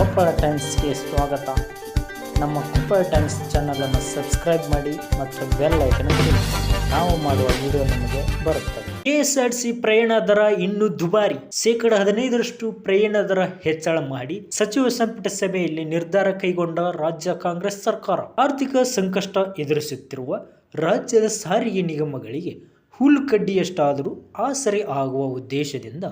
ಕೊಪ್ಪಳ ಟೈಮ್ಸ್ಗೆ ಸ್ವಾಗತ. ನಮ್ಮ ಕೊಪ್ಪಳ ಟೈಮ್ಸ್ ಚಾನಲನ್ನು ಸಬ್ಸ್ಕ್ರೈಬ್ ಮಾಡಿ ಮತ್ತು ಬೆಲ್ ಐಕನ್ ಕ್ಲಿಕ್. ನಾವು ಮಾಡುವ ವಿಡಿಯೋ ನಿಮಗೆ ಬರುತ್ತದೆ. ಕೆಎಸ್ಆರ್ಸಿ ಪ್ರಯಾಣ ದರ ಇನ್ನು ದುಬಾರಿ. ಶೇಕಡ ಹದಿನೈದರಷ್ಟು ಪ್ರಯಾಣ ದರ ಹೆಚ್ಚಳ ಮಾಡಿ ಸಚಿವ ಸಂಪುಟ ಸಭೆಯಲ್ಲಿ ನಿರ್ಧಾರ ಕೈಗೊಂಡ ರಾಜ್ಯ ಕಾಂಗ್ರೆಸ್ ಸರ್ಕಾರ. ಆರ್ಥಿಕ ಸಂಕಷ್ಟ ಎದುರಿಸುತ್ತಿರುವ ರಾಜ್ಯದ ಸಾರಿಗೆ ನಿಗಮಗಳಿಗೆ ಹುಲ್ಲು ಕಡ್ಡಿಯಷ್ಟಾದರೂ ಆಸರೆ ಆಗುವ ಉದ್ದೇಶದಿಂದ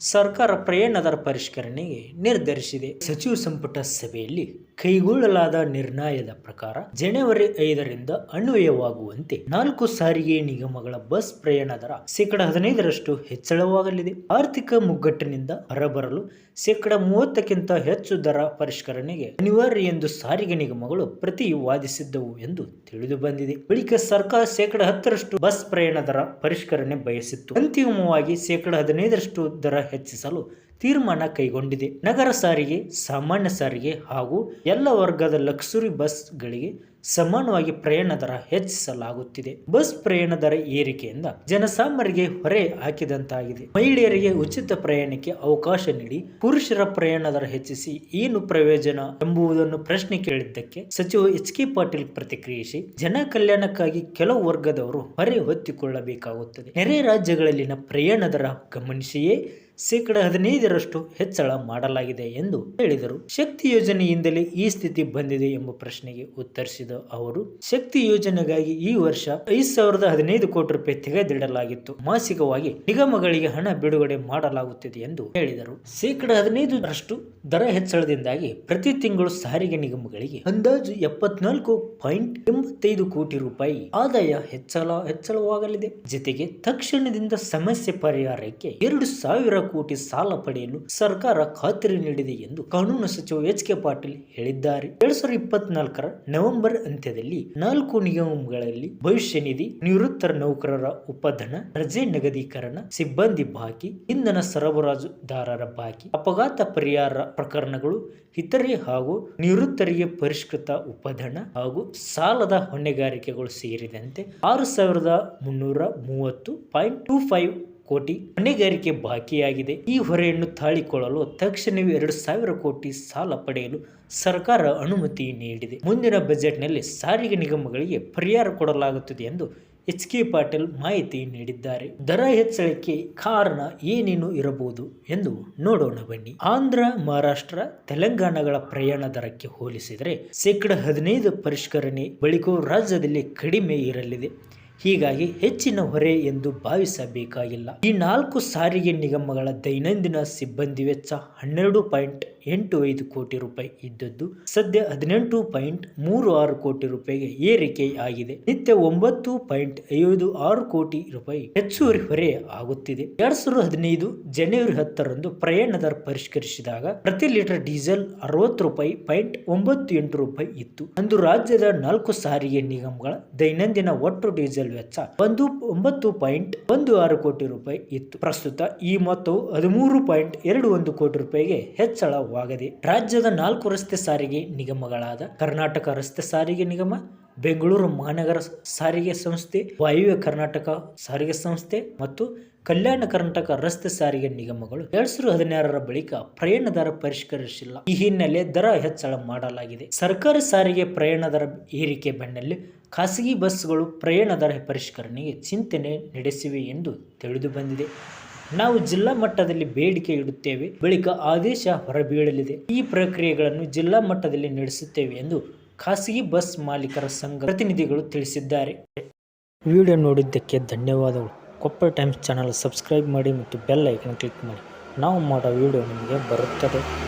ಸರ್ಕಾರ ಪ್ರಯಾಣದರ ಪರಿಷ್ಕರಣೆಗೆ ನಿರ್ಧರಿಸಿದೆ. ಸಚಿವ ಸಂಪುಟ ಸಭೆಯಲ್ಲಿ ಕೈಗೊಳ್ಳಲಾದ ನಿರ್ಣಯದ ಪ್ರಕಾರ ಜನವರಿ ಐದರಿಂದ ಅನ್ವಯವಾಗುವಂತೆ ನಾಲ್ಕು ಸಾರಿಗೆ ನಿಗಮಗಳ ಬಸ್ ಪ್ರಯಾಣ ದರ ಶೇಕಡ ಹದಿನೈದರಷ್ಟು ಹೆಚ್ಚಳವಾಗಲಿದೆ. ಆರ್ಥಿಕ ಮುಗ್ಗಟ್ಟಿನಿಂದ ಹೊರಬರಲು ಶೇಕಡ ಮೂವತ್ತಕ್ಕಿಂತ ಹೆಚ್ಚು ದರ ಪರಿಷ್ಕರಣೆಗೆ ಅನಿವಾರ್ಯ ಎಂದು ಸಾರಿಗೆ ನಿಗಮಗಳು ಪ್ರತಿ ವಾದಿಸಿದ್ದವು ಎಂದು ತಿಳಿದು ಬಂದಿದೆ ಬಳಿಕ ಸರ್ಕಾರ ಶೇಕಡ ಹತ್ತರಷ್ಟು ಬಸ್ ಪ್ರಯಾಣ ದರ ಪರಿಷ್ಕರಣೆ ಬಯಸಿತ್ತು. ಅಂತಿಮವಾಗಿ ಶೇಕಡ ಹದಿನೈದರಷ್ಟು ದರ ಹೆಚ್ಚಿಸಲು ತೀರ್ಮಾನ ಕೈಗೊಂಡಿದೆ. ನಗರ ಸಾರಿಗೆ, ಸಾಮಾನ್ಯ ಸಾರಿಗೆ ಹಾಗೂ ಎಲ್ಲ ವರ್ಗದ ಲಕ್ಸುರಿ ಬಸ್ಗಳಿಗೆ ಸಮಾನವಾಗಿ ಪ್ರಯಾಣ ದರ ಹೆಚ್ಚಿಸಲಾಗುತ್ತಿದೆ. ಬಸ್ ಪ್ರಯಾಣ ದರ ಏರಿಕೆಯಿಂದ ಜನಸಾಮಾನ್ಯರಿಗೆ ಹೊರೆ ಹಾಕಿದಂತಾಗಿದೆ. ಮಹಿಳೆಯರಿಗೆ ಉಚಿತ ಪ್ರಯಾಣಕ್ಕೆ ಅವಕಾಶ ನೀಡಿ ಪುರುಷರ ಪ್ರಯಾಣ ದರ ಹೆಚ್ಚಿಸಿ ಏನು ಪ್ರಯೋಜನ ಎಂಬುದನ್ನು ಪ್ರಶ್ನೆ ಕೇಳಿದ್ದಕ್ಕೆ ಸಚಿವ ಎಚ್ ಕೆ ಪಾಟೀಲ್ ಪ್ರತಿಕ್ರಿಯಿಸಿ, ಜನ ಕಲ್ಯಾಣಕ್ಕಾಗಿ ಕೆಲವು ವರ್ಗದವರು ಹೊರೆ ಹೊತ್ತಿಕೊಳ್ಳಬೇಕಾಗುತ್ತದೆ. ನೆರೆ ರಾಜ್ಯಗಳಲ್ಲಿನ ಪ್ರಯಾಣ ದರ ಗಮನಿಸಿಯೇ ಶೇಕಡ ಹದಿನೈದರಷ್ಟು ಹೆಚ್ಚಳ ಮಾಡಲಾಗಿದೆ ಎಂದು ಹೇಳಿದರು. ಶಕ್ತಿ ಯೋಜನೆಯಿಂದಲೇ ಈ ಸ್ಥಿತಿ ಬಂದಿದೆ ಎಂಬ ಪ್ರಶ್ನೆಗೆ ಉತ್ತರಿಸಿದ ಅವರು, ಶಕ್ತಿ ಯೋಜನೆಗಾಗಿ ಈ ವರ್ಷ ಐದು ಸಾವಿರದ ಹದಿನೈದು ಕೋಟಿ ರೂಪಾಯಿ ತೆಗೆದಿಡಲಾಗಿತ್ತು. ಮಾಸಿಕವಾಗಿ ನಿಗಮಗಳಿಗೆ ಹಣ ಬಿಡುಗಡೆ ಮಾಡಲಾಗುತ್ತಿದೆ ಎಂದು ಹೇಳಿದರು. ಶೇಕಡ ಹದಿನೈದರಷ್ಟು ದರ ಹೆಚ್ಚಳದಿಂದಾಗಿ ಪ್ರತಿ ತಿಂಗಳು ಸಾರಿಗೆ ನಿಗಮಗಳಿಗೆ ಅಂದಾಜು ಎಪ್ಪತ್ನಾಲ್ಕು ಪಾಯಿಂಟ್ ಎಂಬತ್ತೈದು ಕೋಟಿ ರೂಪಾಯಿ ಆದಾಯ ಹೆಚ್ಚಳ, ಹೆಚ್ಚಳವಾಗಲಿದೆ. ಜೊತೆಗೆ ತಕ್ಷಣದಿಂದ ಸಮಸ್ಯೆ ಪರಿಹಾರಕ್ಕೆ ಎರಡು ಸಾವಿರ ಕೋಟಿ ಸಾಲ ಪಡೆಯಲು ಸರ್ಕಾರ ಖಾತರಿ ನೀಡಿದೆ ಎಂದು ಕಾನೂನು ಸಚಿವ ಎಚ್ ಕೆ ಪಾಟೀಲ್ ಹೇಳಿದ್ದಾರೆ. ಎರಡ್ ಸಾವಿರದ ಇಪ್ಪತ್ನಾಲ್ಕರ ನವೆಂಬರ್ ಅಂತ್ಯದಲ್ಲಿ ನಾಲ್ಕು ನಿಗಮಗಳಲ್ಲಿ ಭವಿಷ್ಯ ನಿಧಿ ನಿವೃತ್ತರ ನೌಕರರ ಉಪಧನ, ರಜೆ ನಗದೀಕರಣ, ಸಿಬ್ಬಂದಿ ಬಾಕಿ, ಇಂಧನ ಸರಬರಾಜುದಾರರ ಬಾಕಿ, ಅಪಘಾತ ಪರಿಹಾರ ಪ್ರಕರಣಗಳು, ಇತರೆ ಹಾಗೂ ನಿವೃತ್ತರಿಗೆ ಪರಿಷ್ಕೃತ ಉಪಧನ ಹಾಗೂ ಸಾಲದ ಹೊಣೆಗಾರಿಕೆಗಳು ಸೇರಿದಂತೆ ಆರು ಸಾವಿರದ ಮುನ್ನೂರ ಮೂವತ್ತು ಪಾಯಿಂಟ್ ಟೂ ಫೈವ್ ಕೋಟಿ ಹೊಣೆಗಾರಿಕೆ ಬಾಕಿಯಾಗಿದೆ. ಈ ಹೊರೆಯನ್ನು ತಾಳಿಕೊಳ್ಳಲು ತಕ್ಷಣವೇ ಎರಡು ಸಾವಿರ ಕೋಟಿ ಸಾಲ ಪಡೆಯಲು ಸರ್ಕಾರ ಅನುಮತಿ ನೀಡಿದೆ. ಮುಂದಿನ ಬಜೆಟ್ನಲ್ಲಿ ಸಾರಿಗೆ ನಿಗಮಗಳಿಗೆ ಪರಿಹಾರ ಕೊಡಲಾಗುತ್ತದೆ ಎಂದು ಎಚ್ ಕೆ ಪಾಟೀಲ್ ಮಾಹಿತಿ ನೀಡಿದ್ದಾರೆ. ದರ ಹೆಚ್ಚಳಕ್ಕೆ ಕಾರಣ ಏನೇನು ಇರಬಹುದು ಎಂದು ನೋಡೋಣ ಬನ್ನಿ. ಆಂಧ್ರ, ಮಹಾರಾಷ್ಟ್ರ, ತೆಲಂಗಾಣಗಳ ಪ್ರಯಾಣ ದರಕ್ಕೆ ಹೋಲಿಸಿದರೆ ಶೇಕಡ ಹದಿನೈದು ಪರಿಷ್ಕರಣೆ ಬಳಿಕ ರಾಜ್ಯದಲ್ಲಿ ಕಡಿಮೆ ಇರಲಿದೆ. ಹೀಗಾಗಿ ಹೆಚ್ಚಿನ ಹೊರೆ ಎಂದು ಭಾವಿಸಬೇಕಾಗಿಲ್ಲ. ಈ ನಾಲ್ಕು ಸಾರಿಗೆ ನಿಗಮಗಳ ದೈನಂದಿನ ಸಿಬ್ಬಂದಿ ವೆಚ್ಚ ಹನ್ನೆರಡು ಪಾಯಿಂಟ್ ಎಂಟು ಐದು ಕೋಟಿ ರೂಪಾಯಿ ಇದ್ದದ್ದು ಸದ್ಯ ಹದಿನೆಂಟು ಪಾಯಿಂಟ್ ಮೂರು ಆರು ಕೋಟಿ ರೂಪಾಯಿಗೆ ಏರಿಕೆ ಆಗಿದೆ. ನಿತ್ಯ ಒಂಬತ್ತು ಪಾಯಿಂಟ್ ಐದು ಆರು ಕೋಟಿ ರೂಪಾಯಿ ಹೆಚ್ಚುವರಿ ಹೊರೆ ಆಗುತ್ತಿದೆ. ಎರಡ್ ಸಾವಿರದ ಹದಿನೈದು ಜನವರಿ ಹತ್ತರಂದು ಪ್ರಯಾಣ ದರ ಪರಿಷ್ಕರಿಸಿದಾಗ ಪ್ರತಿ ಲೀಟರ್ ಡೀಸೆಲ್ ಅರವತ್ತು ರೂಪಾಯಿ ಪಾಯಿಂಟ್ ಒಂಬತ್ತು ಎಂಟು ರೂಪಾಯಿ ಇತ್ತು. ಅಂದು ರಾಜ್ಯದ ನಾಲ್ಕು ಸಾರಿಗೆ ನಿಗಮಗಳ ದೈನಂದಿನ ಒಟ್ಟು ಡೀಸೆಲ್ ವೆಚ್ಚ ಒಂದು ಒಂಬತ್ತು ಪಾಯಿಂಟ್ ಒಂದು ಆರು ಕೋಟಿ ರೂಪಾಯಿ ಇತ್ತು. ಪ್ರಸ್ತುತ ಈ ಮೊತ್ತವು ಹದಿಮೂರು ಪಾಯಿಂಟ್ ಎರಡು ಒಂದು ಕೋಟಿ ರೂಪಾಯಿಗೆ ಹೆಚ್ಚಳವಾಗಿದೆ ರಾಜ್ಯದ ನಾಲ್ಕು ರಸ್ತೆ ಸಾರಿಗೆ ನಿಗಮಗಳಾದ ಕರ್ನಾಟಕ ರಸ್ತೆ ಸಾರಿಗೆ ನಿಗಮ, ಬೆಂಗಳೂರು ಮಹಾನಗರ ಸಾರಿಗೆ ಸಂಸ್ಥೆ, ವಾಯುವ್ಯ ಕರ್ನಾಟಕ ಸಾರಿಗೆ ಸಂಸ್ಥೆ ಮತ್ತು ಕಲ್ಯಾಣ ಕರ್ನಾಟಕ ರಸ್ತೆ ಸಾರಿಗೆ ನಿಗಮಗಳು ಎರಡ್ ಸಾವಿರದ ಹದಿನಾರರ ಬಳಿಕ ಪ್ರಯಾಣ ದರ ಪರಿಷ್ಕರಿಸಿಲ್ಲ. ಈ ಹಿನ್ನೆಲೆ ದರ ಹೆಚ್ಚಳ ಮಾಡಲಾಗಿದೆ. ಸರ್ಕಾರಿ ಸಾರಿಗೆ ಪ್ರಯಾಣ ದರ ಏರಿಕೆ ಬೆನ್ನಲ್ಲೇ ಖಾಸಗಿ ಬಸ್ಗಳು ಪ್ರಯಾಣ ದರ ಪರಿಷ್ಕರಣೆಗೆ ಚಿಂತನೆ ನಡೆಸಿವೆ ಎಂದು ತಿಳಿದು ಬಂದಿದೆ. ನಾವು ಜಿಲ್ಲಾ ಮಟ್ಟದಲ್ಲಿ ಬೇಡಿಕೆ ಇಡುತ್ತೇವೆ, ಬಳಿಕ ಆದೇಶ ಹೊರಬೀಳಲಿದೆ. ಈ ಪ್ರಕ್ರಿಯೆಗಳನ್ನು ಜಿಲ್ಲಾ ಮಟ್ಟದಲ್ಲಿ ನಡೆಸುತ್ತೇವೆ ಎಂದು ಖಾಸಗಿ ಬಸ್ ಮಾಲೀಕರ ಸಂಘ ಪ್ರತಿನಿಧಿಗಳು ತಿಳಿಸಿದ್ದಾರೆ. ವಿಡಿಯೋ ನೋಡಿದ್ದಕ್ಕೆ ಧನ್ಯವಾದಗಳು. ಕೊಪ್ಪಳ ಟೈಮ್ಸ್ ಚಾನಲ್ ಸಬ್ಸ್ಕ್ರೈಬ್ ಮಾಡಿ ಮತ್ತು ಬೆಲ್ ಐಕನ್ ಕ್ಲಿಕ್ ಮಾಡಿ. ನಾವು ಮಾಡೋ ವಿಡಿಯೋ ನಿಮಗೆ ಬರುತ್ತದೆ.